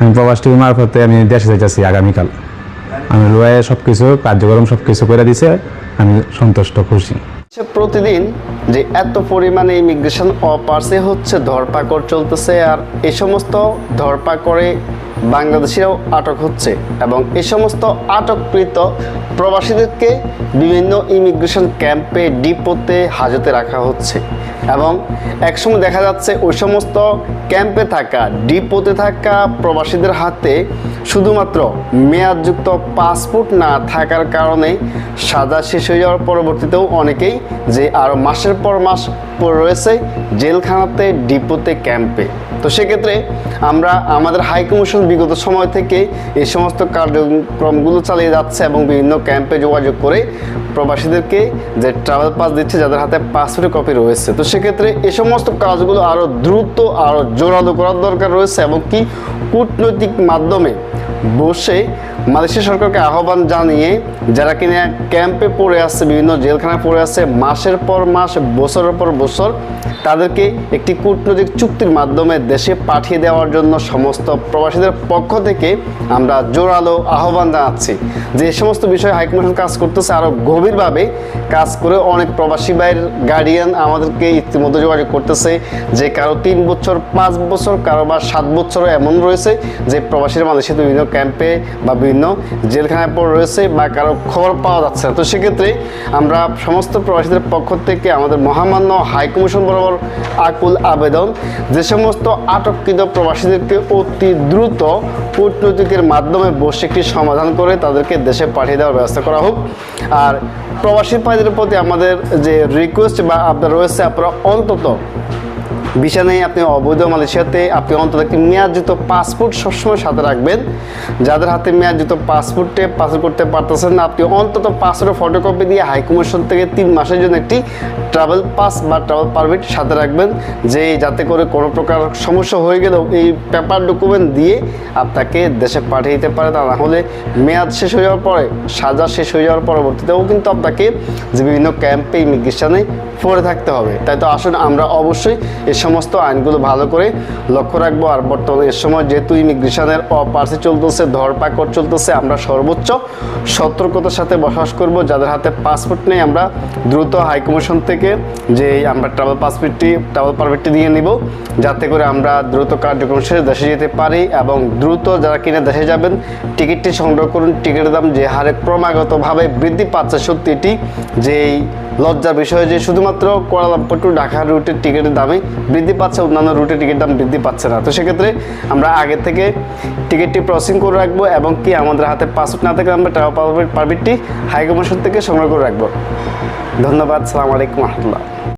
আমি প্রবাস টিভি মারফতে আমি দেশে যাইতেছি আগামীকাল। আমি লয়ে সব কিছু কার্যক্রম সব কিছু করে দিছে, আমি সন্তুষ্ট, খুশি। প্রতিদিন যে এত পরিমাণে ইমিগ্রেশন অপার্সে হচ্ছে ধরপাকড় চলতেছে, আর এ সমস্ত ধরপাকড়ে বাংলাদেশিরাও আটক হচ্ছে এবং এ সমস্ত আটককৃত প্রবাসীদেরকে বিভিন্ন ইমিগ্রেশন ক্যাম্পে ডিপোতে হাজতে রাখা হচ্ছে। এবং একসময় দেখা যাচ্ছে ওই সমস্ত ক্যাম্পে থাকা, ডিপোতে থাকা প্রবাসীদের হাতে শুধুমাত্র মেয়াদযুক্ত পাসপোর্ট না থাকার কারণে সাজা শেষ হয়ে যাওয়ার পরবর্তীতেও অনেকেই যে আরও মাসের পর মাস পড়ে রয়েছে, জেলখানাতে, ডিপোতে, ক্যাম্পে। তো সেক্ষেত্রে আমরা আমাদের হাই কমিশন বিগত সময় থেকে এই সমস্ত কার্যক্রমগুলো চালিয়ে যাচ্ছে এবং বিভিন্ন ক্যাম্পে যোগাযোগ করে প্রবাসীদেরকে যে ট্রাভেল পাস দিচ্ছে, যাদের হাতে পাসপোর্টের কপি রয়েছে। তো সেক্ষেত্রে এ সমস্ত কাজগুলো আরও দ্রুত আরও জোরালো করার দরকার রয়েছে এবং কি কূটনৈতিক মাধ্যমে বসে মালয়েশিয়া সরকারকে আহ্বান জানিয়ে যারা কিনা ক্যাম্পে পড়ে আছে, বিভিন্ন জেলখানায় পড়ে আছে, মাসের পর মাস, বছরের পর বছর তাদেরকে একটি কূটনৈতিক চুক্তির মাধ্যমে দেশে পাঠিয়ে দেওয়ার জন্য সমস্ত প্রবাসীদের পক্ষ থেকে আমরা জোরালো আহ্বান জানাচ্ছি যে সমস্ত বিষয়ে হাইকমিশন কাজ করতেছে আরও গভীরভাবে, কাজ করে অনেক প্রবাসী ভাইয়ের গার্ডিয়ান আমাদেরকে ইতিমধ্যে যোগাযোগ করতেছে যে কারও তিন বছর, পাঁচ বছর, কারও বা সাত বছরও এমন রয়েছে যে প্রবাসীরা মালয়েশিয়াতে বিভিন্ন ক্যাম্পে বা বিভিন্ন জেলখানায় পড়ে রয়েছে বা কারও খবর পাওয়া যাচ্ছে না। তো সেক্ষেত্রে আমরা সমস্ত প্রবাসীদের পক্ষ থেকে আমাদের মহামান্য হাইকমিশন বরাবর আকুল আবেদন যে সমস্ত আটককৃত প্রবাসীদেরকে অতি দ্রুত কূটনৈতিকের মাধ্যমে বসে একটি সমাধান করে তাদেরকে দেশে পাঠিয়ে দেওয়ার ব্যবস্থা করা হোক। আর প্রবাসী ভাইদের প্রতি আমাদের যে রিকোয়েস্ট বা আপনার রয়েছে আপনারা অন্তত ভিসা নেই আপনি অবৈধ মালয়েশিয়াতে আপনি অন্তত একটি মেয়াদযুক্ত পাসপোর্ট সবসময় সাথে রাখবেন। যাদের হাতে মেয়াদযুক্ত পাসপোর্টে পাসপোর্ট করতে পারতেছেন না, আপনি অন্তত পাসপোর্টের ফটোকপি দিয়ে হাইকমিশন থেকে তিন মাসের জন্য একটি ট্রাভেল পাস বা ট্রাভেল পারমিট সাথে রাখবেন, যে যাতে করে কোনো প্রকার সমস্যা হয়ে গেলেও এই পেপার ডকুমেন্ট দিয়ে আপনাকে দেশে পাঠিয়ে দিতে পারে। তা না হলে মেয়াদ শেষ হয়ে যাওয়ার পরে, সাজা শেষ হয়ে যাওয়ার পরবর্তীতেও কিন্তু আপনাকে যে বিভিন্ন ক্যাম্পে ইমিগ্রেশনে পড়ে থাকতে হবে। তাই তো আসুন, আমরা অবশ্যই সমস্ত আইনগুলো ভালো করে লক্ষ্য রাখব। আর বর্তমানে এর সময় যেহেতু ইমিগ্রেশনের অপার্সি চলতেছে, ধরপাকড় চলতেছে, আমরা সর্বোচ্চ সতর্কতার সাথে বসবাস করব। যাদের হাতে পাসপোর্ট নেই, আমরা দ্রুত হাইকমিশন থেকে যে আমরা ট্রাভেল পাসপোর্টটি ট্রাভেল পারমিটটি দিয়ে নিব। যাতে করে আমরা দ্রুত কার্যক্রম শেষে দেশে যেতে পারি এবং দ্রুত যারা কিনে দেশে যাবেন, টিকিটটি সংগ্রহ করুন। টিকিটের দাম যে হারে ক্রমাগতভাবে বৃদ্ধি পাচ্ছে সত্যি এটি, যেই লজ্জার বিষয় যে শুধুমাত্র কোয়ালালামপুর টু ঢাকা রুটের টিকিটের দামে বৃদ্ধি পাচ্ছে, অন্যান্য রুটের টিকিট দাম বৃদ্ধি পাচ্ছে না। তো সেক্ষেত্রে আমরা আগে থেকে টিকিটটি প্রসেসিং করে রাখব এবং কি আমাদের হাতে পাসপোর্ট না থাকলে আমরা ট্রাভেল পারমিটটি হাই কমিশন থেকে সংগ্রহ করে রাখব। ধন্যবাদ, সালাম আলাইকুম, রহমতুল্লাহ।